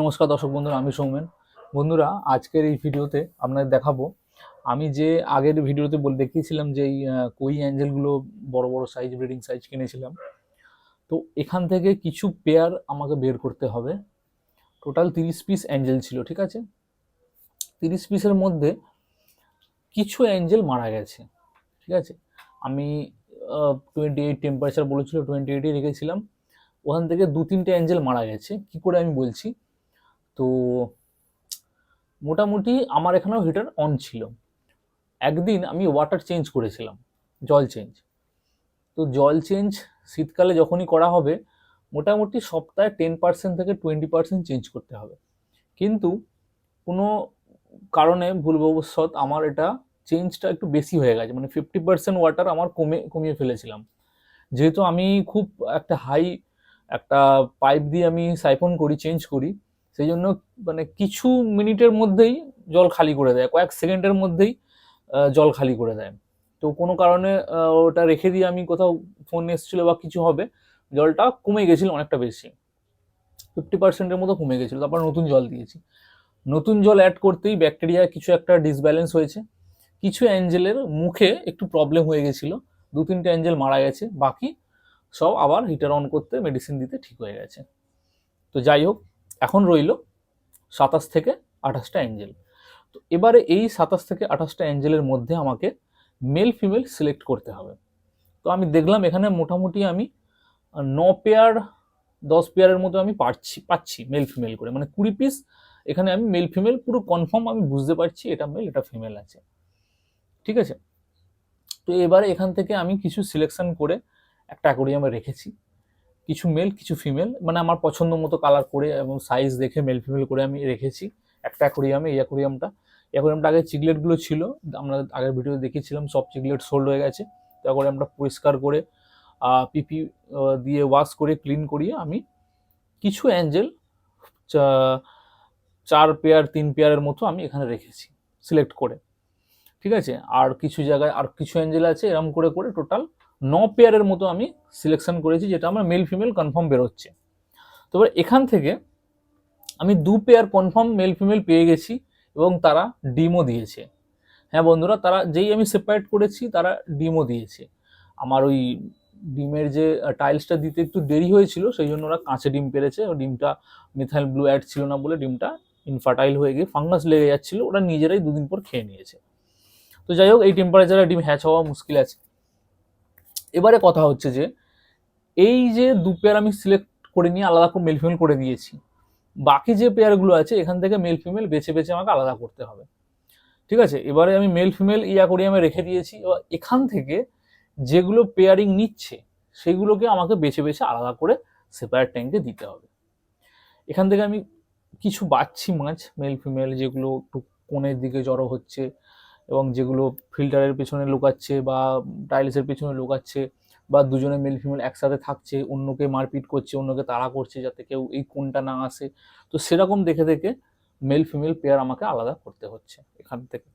নমস্কার দর্শক বন্ধুরা, আমি সৌমেন। বন্ধুরা, আজকের এই ভিডিওতে আপনাদের দেখাবো, আমি যে আগের ভিডিওতে বলে, দেখিয়েছিলাম যে এই কই অ্যাঞ্জেলগুলো বড় বড় সাইজ ব্রিডিং সাইজ কিনেছিলাম। তো এখান থেকে কিছু পেয়ার আমাকে বের করতে হবে। টোটাল তিরিশ পিস অ্যাঞ্জেল ছিল, ঠিক আছে? তিরিশ পিসের মধ্যে কিছু অ্যাঞ্জেল মারা গেছে, ঠিক আছে? আমি টোয়েন্টি এইট টেম্পারেচার বলেছিল টোয়েন্টি এইটে রেখেছিলাম। ওখান থেকে দু তিনটে অ্যাঞ্জেল মারা গেছে। কি করে আমি বলছি? তো মোটামুটি আমার এখানেও হিটার অন ছিল। একদিন আমি ওয়াটার চেঞ্জ করেছিলাম, জল চেঞ্জ তো জল চেঞ্জ শীতকালে যখনই করা হবে, মোটামুটি সপ্তাহে টেন পার্সেন্ট থেকে টোয়েন্টি পার্সেন্ট চেঞ্জ করতে হবে। কিন্তু কোনো কারণে ভুলবশত আমার এটা চেঞ্জটা একটু বেশি হয়ে গেছে মানে ফিফটি পার্সেন্ট ওয়াটার আমার কমে, কমিয়ে ফেলেছিলাম। যেহেতু আমি খুব একটা হাই একটা পাইপ দিয়ে আমি সাইফন করি চেঞ্জ করি সেই জন্য মানে কিছু মিনিটের মধ্যেই জল খালি করে দেয়, কয়েক সেকেন্ডের মধ্যেই জল খালি করে দেয়। তো কোনো কারণে ওটা রেখে দিয়ে আমি কোথাও ফোন এসেছিল বা কিছু হবে, জলটা কমে গেছিল অনেকটা বেশি। ফিফটি পার্সেন্টের মতো কমে গেছিল, তারপর নতুন জল দিয়েছি। নতুন জল অ্যাড করতেই ব্যাকটেরিয়া কিছু একটা ডিসব্যালেন্স হয়েছে। কিছু অ্যাঞ্জেলের মুখে একটু প্রবলেম হয়ে গেছিল, দু তিনটে অ্যাঞ্জেল মারা গেছে, বাকি সব আবার হিটার অন করতে মেডিসিন দিতে ঠিক হয়ে গেছে। তো যাই হোক এখন রইল সাতাশ থেকে আঠাশটা অ্যাঞ্জেল তো এবারে এই সাতাশ থেকে আঠাশটা অ্যাঞ্জেলের মধ্যে আমাকে মেল ফিমেল সিলেক্ট করতে হবে। তো আমি দেখলাম এখানে মোটামুটি আমি ন পেয়ার দশ পেয়ারের মতো আমি পাচ্ছি পাচ্ছি মেল ফিমেল করে। মানে কুড়ি পিস এখানে আমি মেল ফিমেল পুরো কনফার্ম আমি বুঝতে পারছি এটা মেল এটা ফিমেল আছে। ঠিক আছে? তো এবারে এখান থেকে আমি কিছু সিলেকশন করে একটা অ্যাকোরিয়ামে রেখেছি। কিছু মেল কিছু ফিমেল মানে আমার পছন্দ মতো কালার করে এবং সাইজ দেখে মেল ফিমেল করে আমি রেখেছি। একটা অ্যাকোরিয়ামে এই অ্যাকোরিয়ামটা অ্যাকোরিয়ামটা আগে চিগলেটগুলো ছিল, আমরা আগের ভিডিওতে দেখিয়েছিলাম সব চিগলেট সোল্ড হয়ে গেছে। তো অ্যাকোরিয়ামটা পরিষ্কার করে পিপি দিয়ে ওয়াশ করে ক্লিন করিয়ে আমি কিছু অ্যাঞ্জেল চার পেয়ার তিন পেয়ারের মতো আমি এখানে রেখেছি সিলেক্ট করে। ঠিক আছে? আর কিছু জায়গায়, আর কিছু অ্যাঞ্জেল আছে এরকম করে করে টোটাল ন পেয়ারের মতো আমি সিলেকশন করেছি, যেটা আমার মেল ফিমেল কনফার্ম বেরোচ্ছে। তো এখান থেকে আমি দু পেয়ার কনফার্ম মেল ফিমেল পেয়ে গেছি এবং তারা ডিমও দিয়েছে। হ্যাঁ বন্ধুরা, তারা যেই আমি সেপারেট করেছি, তারা ডিমও দিয়েছে। আমার ওই ডিমের যে টাইলসটা দিতে একটু দেরি হয়েছিল, সেই জন্য ওরা কাঁচে ডিম পেরেছে। ও ডিমটা মিথাইল ব্লু অ্যাড ছিল না বলে ডিমটা ইনফার্টাইল হয়ে গিয়ে ফাঙ্গাস লেগে যাচ্ছিল। ওরা নিজেরাই দুদিন পর খেয়ে নিয়েছে। তো যাই হোক, এই টেম্পারেচারে ডিম হ্যাচ হওয়া মুশকিল আছে। এবারে কথা হচ্ছে যে, এই যে দু পেয়ার আমি সিলেক্ট করে নিয়ে আলাদা করে মেল ফিমেল করে দিয়েছি বাকি যে পেয়ারগুলো আছে, এখান থেকে মেল ফিমেল বেছে বেছে আমাকে আলাদা করতে হবে। ঠিক আছে? এবারে আমি মেল ফিমেল ইয়া আমি রেখে দিয়েছি, এবার এখান থেকে যেগুলো পেয়ারিং নিচ্ছে, সেগুলোকে আমাকে বেছে বেছে আলাদা করে সেপারেট ট্যাঙ্কে দিতে হবে। এখান থেকে আমি কিছু বাচ্ছি মাছ মেল ফিমেল যেগুলো একটু কোণের দিকে জড়ো হচ্ছে এবং যেগুলো ফিল্টারের পেছনে লুকাচ্ছে বা টাইলসের পেছনে লুকাচ্ছে বা দুজনে মেল ফিমেল একসাথে থাকছে, অন্যকে মারপিট করছে, অন্যকে তাড়া করছে যাতে কেউ এই কোনটা না আসে। তো সেরকম দেখে দেখে মেল ফিমেল পেয়ার আমাকে আলাদা করতে হচ্ছে এখান থেকে।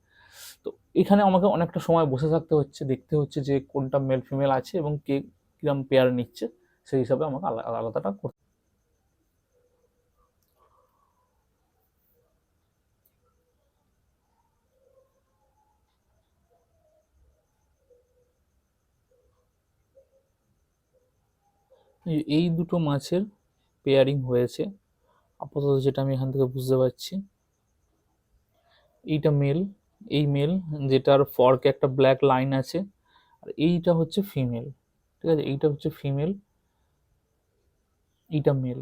তো এখানে আমাকে অনেকটা সময় বসে থাকতে হচ্ছে, দেখতে হচ্ছে যে কোনটা মেল ফিমেল আছে এবং কে কিরম পেয়ার নিচ্ছে, সেই হিসাবে আমাকে আলাদা আলাদাটা করতে এই- দুটো মাছের পেয়ারিং হয়েছে। আপাতত যেটা আমি এখান থেকে বুঝতে পারছি, এইটা মেল এই মেল যেটার ফর্কে একটা ব্ল্যাক লাইন আছে, আর এইটা হচ্ছে ফিমেল ঠিক আছে? এইটা হচ্ছে ফিমেল এইটা মেল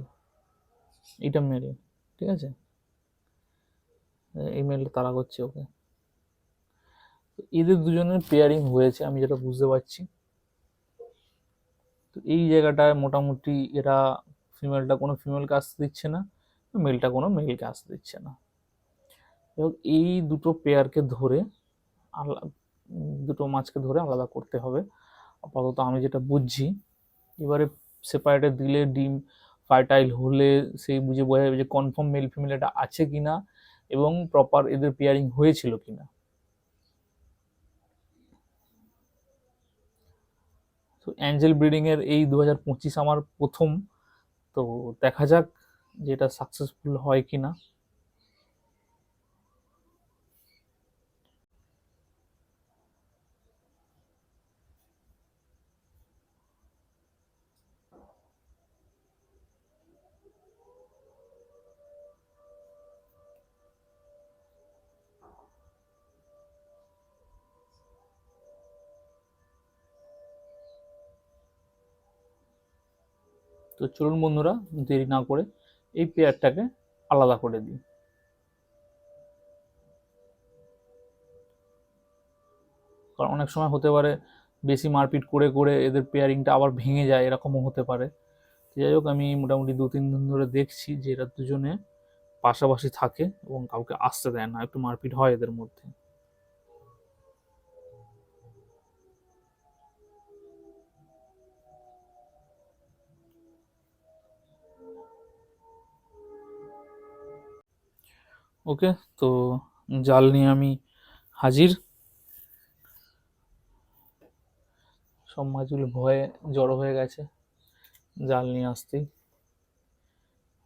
এইটা মেল ঠিক আছে? এই মেলটা তারা করছে ওকে। এদের দুজনের পেয়ারিং হয়েছে, আমি যেটা বুঝতে পারছি। তো এই জায়গাটায় মোটামুটি এরা ফিমেলটা কোনো ফিমেলকে আসতে দিচ্ছে না মেলটা কোনো মেলকে আসতে দিচ্ছে না। এবং এই দুটো পেয়ারকে ধরে আলা, দুটো মাছকে ধরে আলাদা করতে হবে। আপাতত আমি যেটা বুঝছি, এবারে সেপারেটে দিলে ডিম ফার্টাইল হলে সেই বুঝে বোঝা যাবে যে কনফার্ম মেল ফিমেল এটা আছে কি না এবং প্রপার এদের পেয়ারিং হয়েছিল কিনা। তো অ্যাঞ্জেল ব্রিডিংয়ের এই দু হাজার পঁচিশ আমার প্রথম। তো দেখা যাক যে এটা সাকসেসফুল হয় কি না তো চলুন বন্ধুরা, দেরি না করে এই পেয়ারটাকে আলাদা করে দিই। কারণ অনেক সময় হতে পারে বেশি মারপিট করে করে এদের পেয়ারিংটা আবার ভেঙে যায়, এরকমও হতে পারে। যাই হোক, আমি মোটামুটি দু তিন দিন ধরে দেখছি যে এরা দুজনে পাশাপাশি থাকে এবং কাউকে আসতে দেয় না, একটু মারপিট হয় এদের মধ্যে। ওকে? তো জাল নিয়ে আমি হাজির। সব মাছগুলো ভয়ে জড়ো হয়ে গেছে। জাল নিয়ে আসতেই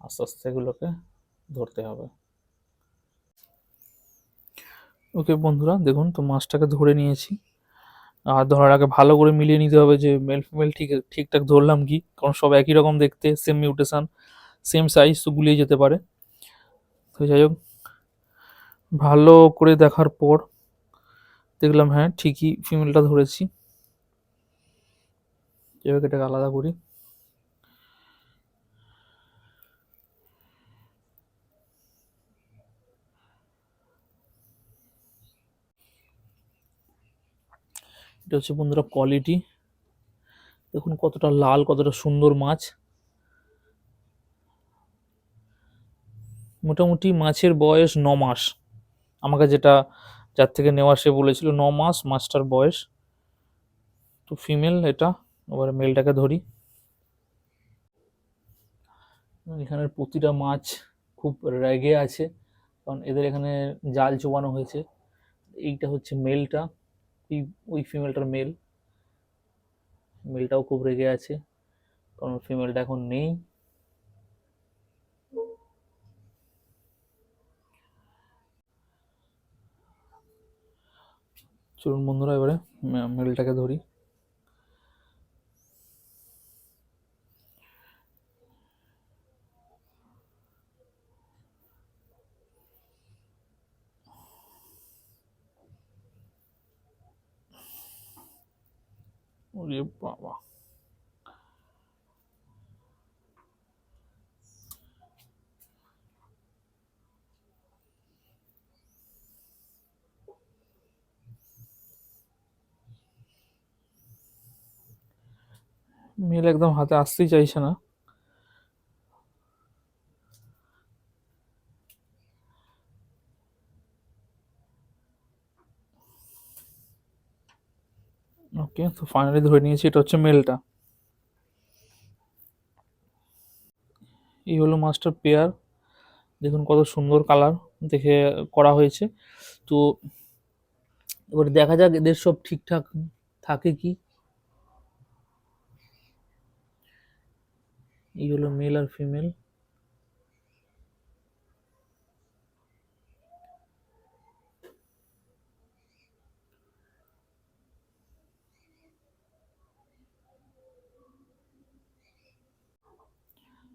আস্তে আস্তে এগুলোকে ধরতে হবে। ওকে বন্ধুরা, দেখুন তো মাছটাকে ধরে নিয়েছি। আর ধরার আগে ভালো করে মিলিয়ে নিতে হবে যে মেল ফিমেল ঠিক, ঠিকঠাক ধরলাম কি? কারণ সব একই রকম দেখতে সেম মিউটেশন সেম সাইজ তো গুলিয়ে যেতে পারে। তো যাই হোক ভালো করে দেখার পর দেখলাম হ্যাঁ ঠিকই ফিমেলটা ধরেছি। এবার এটাকে আলাদা করি। এটা হচ্ছে বন্ধুরা কোয়ালিটি দেখুন কতটা লাল, কতটা সুন্দর মাছ। মোটামুটি মাছের বয়স ন মাস। আমাকে যেটা যার থেকে নেওয়া সে বলেছিল, ন মাস মাছটার বয়স। তো ফিমেল এটা, এবারে মেলটাকে ধরি। এখানের প্রতিটা মাছ খুব রেগে আছে, কারণ এদের এখানে জাল চোবানো হয়েছে। এইটা হচ্ছে মেলটা ওই ওই ফিমেলটার মেল মেলটাও খুব রেগে আছে, কারণ ফিমেলটা এখন নেই। চলুন বন্ধুরা এবারে মেলটাকে ধরি। ওরে বাবা। মেল একদম হাতে আসতেই চাইছে না। ওকে তো ফাইনালি ধরে নিয়েছি, এটা হচ্ছে মেলটা। এই হলো মাস্টার পেয়ার দেখুন কত সুন্দর কালার দেখে করা হয়েছে। তো এবার দেখা যাক এদের সব ঠিকঠাক থাকে কি। এই হলো মেল আর ফিমেল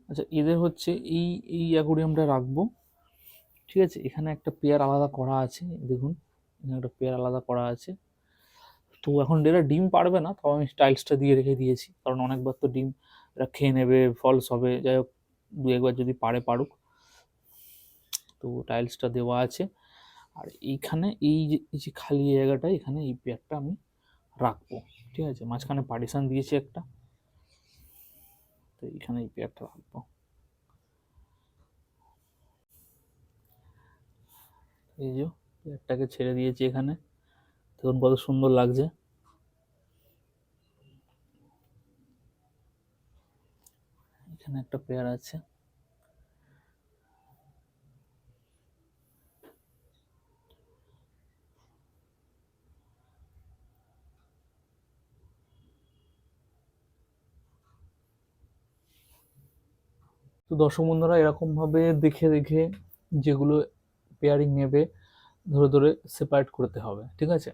আচ্ছা এদের হচ্ছে এই এই অ্যাকোরিয়ামটা রাখব। ঠিক আছে? এখানে একটা পেয়ার আলাদা করা আছে, দেখুন। এখানে একটা পেয়ার আলাদা করা আছে। তো এখন এরা ডিম পারবে না, তাও আমি টাইলসটা দিয়ে রেখে দিয়েছি। কারণ অনেকবার তো ডিম এরা খেয়ে নেবে, ফলস হবে, যাই হোক, দু একবার যদি পারে পারুক। তো টাইলসটা দেওয়া আছে। আর এইখানে এই যে খালি জায়গাটা, এখানে এই পেয়ারটা আমি রাখব, ঠিক আছে? মাঝখানে পার্টিশন দিয়েছি একটা। তো এইখানে এই পেয়ারটা রাখব। এই যে পেয়ারটাকে ছেড়ে দিয়েছি এখানে। দেখুন কত সুন্দর লাগছে। এখানে একটা পেয়ার আছে। তো দর্শক বন্ধুরা, এরকমভাবে দেখে দেখে যেগুলো পেয়ারিং নেবে, ধরে ধরে সেপারেট করতে হবে, ঠিক আছে?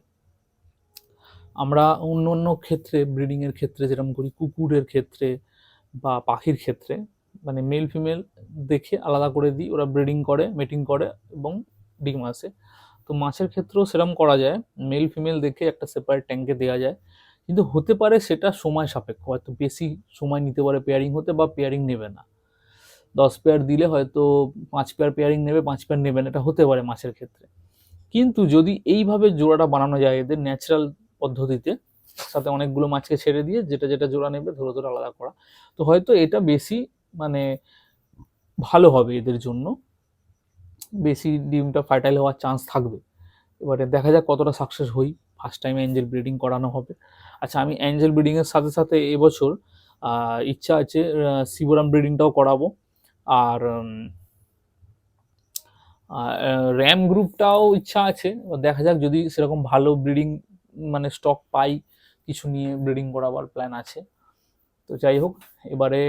আমরা অন্য অন্য ক্ষেত্রে ব্রিডিংয়ের ক্ষেত্রে যেরকম করি, কুকুরের ক্ষেত্রে বা পাখির ক্ষেত্রে মানে মেল ফিমেল দেখে আলাদা করে দিই। ওরা ব্রিডিং করে মেটিং করে এবং ডিম আসে। তো মাছের ক্ষেত্রেও সেরকম করা যায়। মেল ফিমেল দেখে একটা সেপারেট ট্যাঙ্কে দেওয়া যায়। কিন্তু হতে পারে সেটা সময় সাপেক্ষ। হয়তো বেশি সময় নিতে পারে পেয়ারিং হতে বা পেয়ারিং নেবে না। দশ পেয়ার দিলে হয়তো পাঁচ পেয়ার পেয়ারিং নেবে, পাঁচ পেয়ার নেবে না। এটা হতে পারে মাছের ক্ষেত্রে। কিন্তু যদি এইভাবে জোড়াটা বানানো যায় এদের ন্যাচারাল পদ্ধতিতে সাথে অনেকগুলো মাছকে ছেড়ে দিয়ে যেটা যেটা জোড়া নেবে ধরে ধরে আলাদা করা। তো হয়তো এটা বেশি মানে ভালো হবে এদের জন্য। বেশি ডিমটা ফার্টাইল হওয়ার চান্স থাকবে। এবারে দেখা যাক কতটা সাকসেস হই। ফার্স্ট টাইম অ্যাঞ্জেল ব্রিডিং করানো হবে। আচ্ছা আমি অ্যাঞ্জেল ব্রিডিংয়ের সাথে সাথে এবছর ইচ্ছা আছে শিবরাম ব্রিডিংটাও করাবো। আর র্যাম গ্রুপটাও ইচ্ছা আছে। দেখা যাক যদি সেরকম ভালো ব্রিডিং মানে স্টক পাই কিছু নিয়ে ব্রিডিং করাবার প্ল্যান আছে। তো যাই হোক, এবারে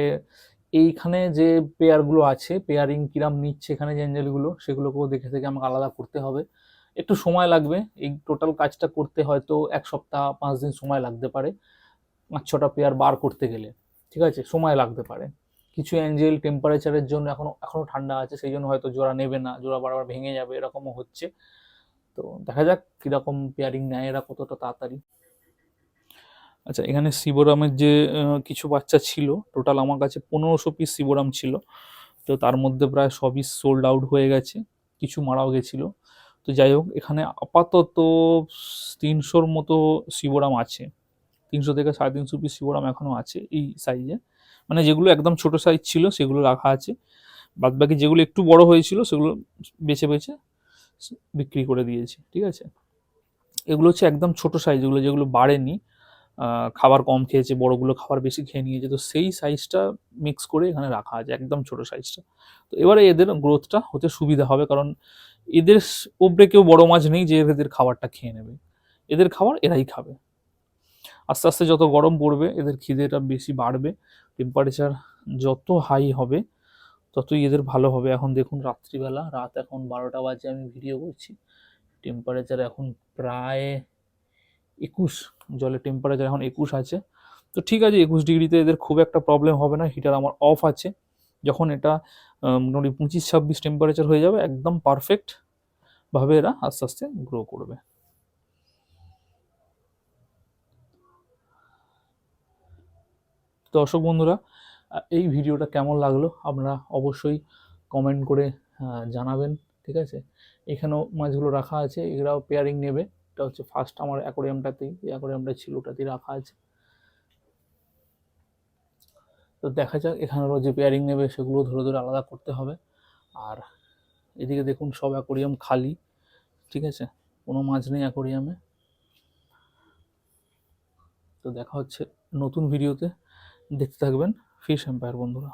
এইখানে যে পেয়ারগুলো আছে পেয়ারিং কিরাম নিচ্ছে এখানে যে অ্যাঞ্জেলগুলো সেগুলোকেও দেখে থেকে আমাকে আলাদা করতে হবে। একটু সময় লাগবে, এই টোটাল কাজটা করতে হয়তো এক সপ্তাহ, পাঁচ দিন সময় লাগতে পারে। পাঁচ ছটা পেয়ার বার করতে গেলে, ঠিক আছে? সময় লাগতে পারে। কিছু অ্যাঞ্জেল টেম্পারেচারের জন্য এখনও এখনও ঠান্ডা আছে, সেই জন্য হয়তো জোড়া নেবে না, জোড়া বারবার ভেঙে যাবে, এরকমও হচ্ছে। তো দেখা যাক কীরকম পেয়ারিং নেয় এরা কতটা তাড়াতাড়ি। আচ্ছা এখানে শিবরামের যে কিছু বাচ্চা ছিল টোটাল আমার কাছে পনেরোশো পিস শিবরাম ছিল। তো তার মধ্যে প্রায় সবই সোল্ড আউট হয়ে গেছে, কিছু মারাও গেছিল। তো যাই হোক, এখানে আপাতত তিনশোর মতো শিবরাম আছে। তিনশো থেকে সাড়ে তিনশো পিস শিবরাম এখনও আছে এই সাইজে মানে যেগুলো একদম ছোট সাইজ ছিল, সেগুলো রাখা আছে। বাদ বাকি যেগুলো একটু বড় হয়েছিল, সেগুলো বেছে বেছে বিক্রি করে দিয়েছি, ঠিক আছে? এগুলো হচ্ছে একদম ছোট সাইজগুলো যেগুলো বাড়েনি খাবার কম খেয়েছে, বড়গুলো খাবার বেশি খেয়ে নিয়েছে, তো সেই সাইজটা মিক্স করে এখানে রাখা আছে, একদম ছোট সাইজটা তো এবারে এদের গ্রোথটা হতে সুবিধা হবে, কারণ এদের ওপরে কেউ বড় মাছ নেই যে এদের খাবারটা খেয়ে নেবে। এদের খাবার এরাই খাবে। আস্তে আস্তে যত গরম পড়বে, এদের খিদেটা বেশি বাড়বে টেম্পারেচার যত হাই হবে, ততই এদের ভালো হবে। এখন দেখুন রাত্রিবেলা, রাত এখন বারোটা বাজে, আমি ভিডিও করছি। টেম্পারেচার এখন প্রায় একুশ, জলের টেম্পারেচার এখন একুশ আছে। তো ঠিক আছে, একুশ ডিগ্রিতে এদের খুব একটা প্রবলেম হবে না হিটার আমার অফ আছে। যখন এটা মোটামুটি পঁচিশ, ছাব্বিশ টেম্পারেচার হয়ে যাবে, একদম পারফেক্ট ভাবে এরা আস্তে আস্তে গ্রো করবে। দর্শক বন্ধুরা, এই ভিডিওটা কেমন লাগল আপনারা অবশ্যই কমেন্ট করে জানাবেন, ঠিক আছে? এখানেও মাছগুলো রাখা আছে, এরাও পেয়ারিং নেবে। এটা হচ্ছে ফার্স্ট আমার অ্যাকোরিয়ামটাতেই এই অ্যাকোরিয়ামটা ছিল, ওটাতেই রাখা আছে। তো দেখা যাক এখানেরও যে পেয়ারিং নেবে, সেগুলো ধরে ধরে আলাদা করতে হবে। আর এদিকে দেখুন, সব অ্যাকোরিয়াম খালি, ঠিক আছে? কোনো মাছ নেই অ্যাকোরিয়ামে তো দেখা হচ্ছে নতুন ভিডিওতে দেখতে থাকবেন ফিশ এম্পায়ার বন্ধুরা।